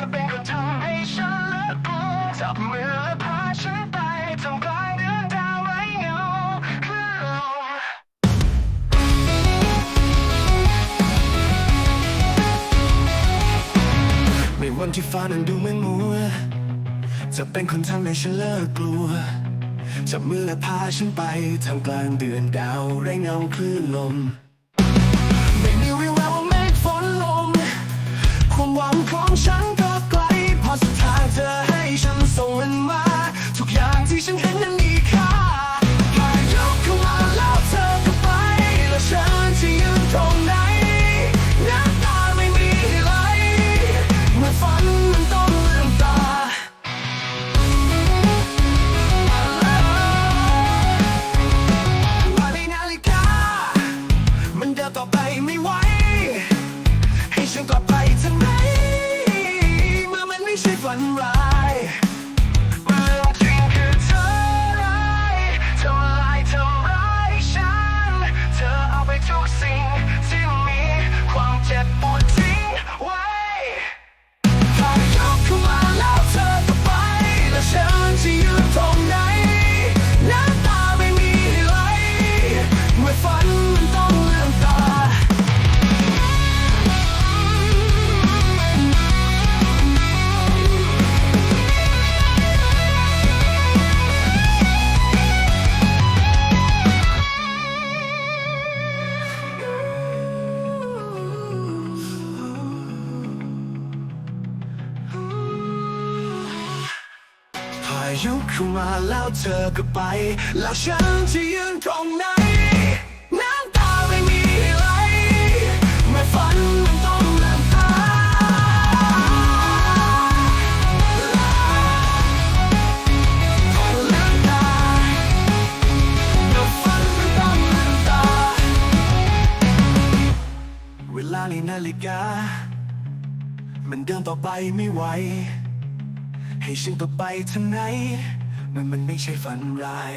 ธอเป็นคนทำให้ฉันเลิกกลัวจับมือและพาฉันไปทำกลางเดือนดาวไร้เงาคลื่นลมในวันที่ฟ้านั้นดูเหมือนมัวจะเป็นคนทำให้ฉันเลิกกลัวจับมือและพาฉันไปทำกลางเดือนดาวไร้เงาคลื่นลม ฝันร้าย ยุเข้ามาแล้วเธอก็ไป แล้วฉันจะยืนตรงไหนน้ำตาไม่มีไหลเมื่อฝันมันต้องลืมตาต้องลืมตาเมื่ฝันมันต้องลืมตา เวลาในนาฬิกา มันเดินต่อไปไม่ไหว ให้ฉันต่อไปทางไหนมันมันไม่ใช่ฝันร้าย